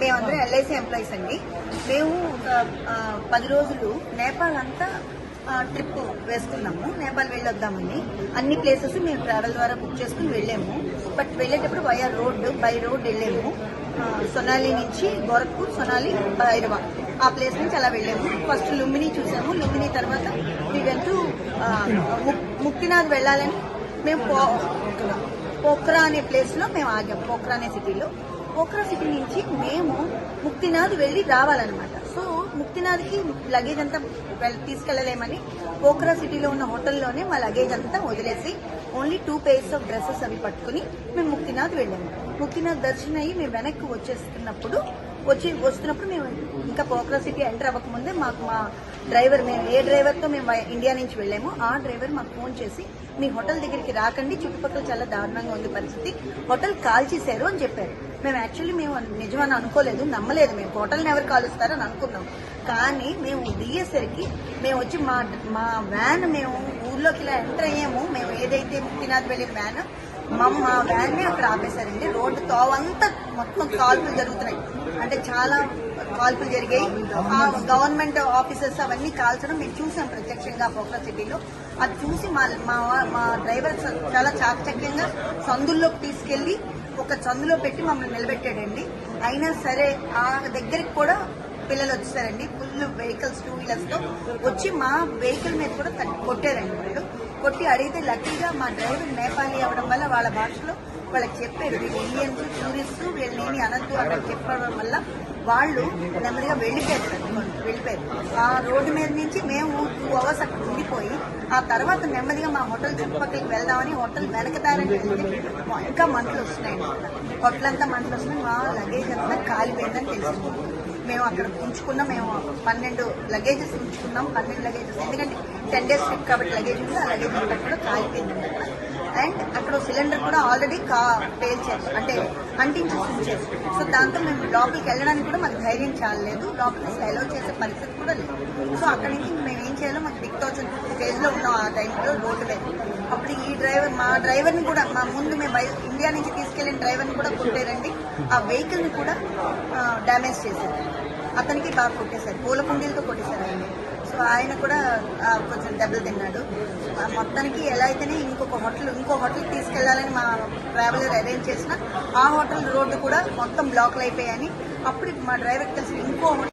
మేమందరం LIC employees అండి. మేము పది రోజులు నేపాల్ అంతా ట్రిప్ వేసుకున్నాము. నేపాల్ వెళ్ళొద్దామని అన్ని ప్లేసెస్ మేము ట్రావెల్ ద్వారా బుక్ చేసుకుని వెళ్ళాము. బట్ వెళ్ళేటప్పుడు వయా రోడ్ బై రోడ్ వెళ్ళాము. సొనాలి నుంచి గోరఖ్పూర్ సొనాలి హైదరాబాద్ ఆ ప్లేస్ నుంచి అలా వెళ్ళాము. ఫస్ట్ లుంబిని చూసాము. లుంబిని తర్వాత మీ వెళ్తూ ముక్తినాథ్ వెళ్ళాలని మేము పోక్రా అనే ప్లేస్లో మేము ఆగాం పోక్రా అనే సిటీలో పోక్రా సిటీ నుంచి మేము ముక్తినాథ్ వెళ్ళి రావాలన్నమాట. సో ముక్తినాథ్కి లగేజ్ అంతా వెల్- తీసుకెళ్ళలేమని పోక్రా సిటీలో ఉన్న హోటల్లోనే మా లగేజ్ అంతా వదిలేసి only two pairs of dresses అవి పట్టుకుని మేము ముక్తినాథ్ వెళ్ళాము. ముక్తినాథ్ దర్శనం అయ్యి మేము వెనక్కి వచ్చేస్తున్నప్పుడు వచ్చి వస్తున్నప్పుడు మేము ఇంకా పోక్రా సిటీ ఎంటర్ అవ్వకముందే మాకు మా డ్రైవర్ మేము ఏ డ్రైవర్తో మేము ఇండియా నుంచి వెళ్ళాము ఆ డ్రైవర్ మాకు ఫోన్ చేసి మీ హోటల్ దగ్గరికి రాకండి చుట్టుపక్కల చాలా దారుణంగా ఉంది పరిస్థితి హోటల్ కాల్ చేశారు అని చెప్పారు. మేము యాక్చువల్లీ మేము నిజమని అనుకోలేదు నమ్మలేదు మేము హోటల్ని ఎవరు కాలుస్తారని అనుకున్నాం. కానీ మేము దిగేసరికి మేము వచ్చి మా మా వ్యాన్ మేము ఊర్లోకి ఇలా ఎంటర్ అయ్యాము మేము ఏదైతే ముక్తినాథ్ వెళ్ళిన వ్యాన్ మా మా వ్యాన్ అక్కడ ఆపేశారండి. రోడ్డు తోవంతా మొత్తం కాల్పులు జరుగుతున్నాయి. అంటే చాలా కాల్పులు జరిగాయి. ఆ గవర్నమెంట్ ఆఫీసర్స్ అవన్నీ కాల్చడం మేము చూసాం ప్రత్యక్షంగా పోక్రా సిటీలో. అది చూసి మా మా మా డ్రైవర్ చాలా చాకచక్యంగా సందుల్లోకి తీసుకెళ్ళి ఒక చందులో పెట్టి మమ్మల్ని నిలబెట్టాడండి. అయినా సరే ఆ దగ్గరికి కూడా పిల్లలు వచ్చేసారండి. ఫుల్ వెహికల్స్ టూ వీలర్స్తో వచ్చి మా వెహికల్ మీద కూడా కొట్టారండి వాళ్ళు. కొట్టి అడిగితే లక్కీగా మా డ్రైవర్ నేపాలీ అవడం వల్ల వాళ్ళ భాషలో వాళ్ళకి చెప్పారు. వీళ్ళు ఇండియన్స్ టూరిస్ట్ వీళ్ళని అనద్దు అక్కడ చెప్పడం వల్ల వాళ్ళు నెమ్మదిగా వెళ్ళిపోయారు వెళ్ళిపోయారు. ఆ రోడ్డు మీద నుంచి మేము టూ అవర్స్ అక్కడ ఉండిపోయి ఆ తర్వాత నెమ్మదిగా మా హోటల్ చుట్టుపక్కలకి వెళ్దామని హోటల్ వెనకదారని వెళ్తే ఇంకా మంటలు వస్తున్నాయి హోటల్ అంతా మంటలు వస్తున్నాయి మా లగేజ్ అంతా కాలిపోయిందని తెలిసింది. మేము అక్కడ ఉంచుకున్నాం. మేము పన్నెండు లగేజెస్ ఉంచుకున్నాం. పన్నెండు లగేజెస్. ఎందుకంటే టెన్ డేస్ ట్రిప్ కాబట్టి లగేజ్ ఉంది ఆ లగేజ్ అంతా కూడా కాలిపోయింది అండ్ అక్కడ సిలిండర్ కూడా ఆల్రెడీ కా పేల్చారు అంటే అంటించేసి ఉంచారు సో దాంతో మేము లోపలికి వెళ్ళడానికి కూడా మాకు ధైర్యం చాలలేదు. లోపలికి అసలు అలౌ చేసే పరిస్థితి కూడా లేదు. సో అక్కడి నుంచి మేము చేయాలో మాకు దిక్తోచిన స్టేజ్లో ఉన్నాం ఆ టైంలో రోడ్డు మీద. అప్పుడు ఈ డ్రైవర్ మా డ్రైవర్ని కూడా మా ముందు మేము బయ- ఇండియా నుంచి తీసుకెళ్ళిన డ్రైవర్ని కూడా కొట్టారండి. ఆ వెహికల్ని కూడా డ్యామేజ్ చేశారు. అతనికి బాగా కొట్టేశారు. పూల కుండీలతో కొట్టేశారు ఆయన. సో ఆయన కూడా కొంచెం దెబ్బలు తిన్నాడు. ఆ, మొత్తానికి ఎలా అయితేనే ఇంకొక హోటల్ ఇంకో హోటల్ తీసుకెళ్ళాలని మా ట్రావెలర్ అరేంజ్ చేసిన ఆ హోటల్ రోడ్డు కూడా మొత్తం బ్లాక్లు అయిపోయాయని అప్పుడు మా డ్రైవర్కి తెలిసి ఇంకో హోటల్